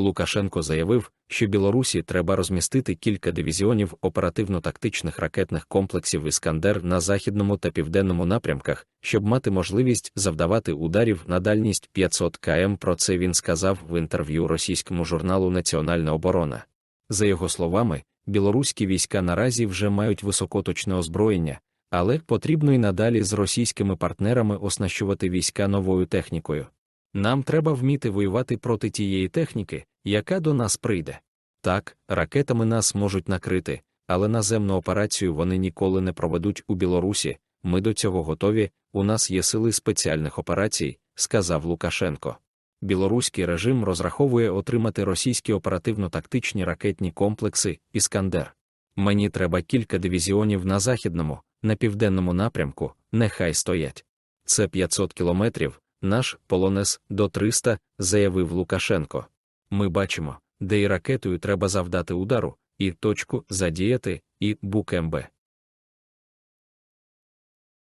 Лукашенко заявив, що Білорусі треба розмістити кілька дивізіонів оперативно-тактичних ракетних комплексів Іскандер на західному та південному напрямках, щоб мати можливість завдавати ударів на дальність 500 км. Про це він сказав в інтерв'ю російському журналу Національна оборона. За його словами, білоруські війська наразі вже мають високоточне озброєння, але потрібно й надалі з російськими партнерами оснащувати війська новою технікою. Нам треба вміти воювати проти тієї техніки, яка до нас прийде. Так, ракетами нас можуть накрити, але наземну операцію вони ніколи не проведуть у Білорусі. Ми до цього готові, у нас є сили спеціальних операцій, сказав Лукашенко. Білоруський режим розраховує отримати російські оперативно-тактичні ракетні комплекси Іскандер. Мені треба кілька дивізіонів на західному, на південному напрямку, нехай стоять. Це 500 кілометрів, наш полонез до 300, заявив Лукашенко. Ми бачимо, де і ракетою треба завдати удару, і точку задіяти, і букембе.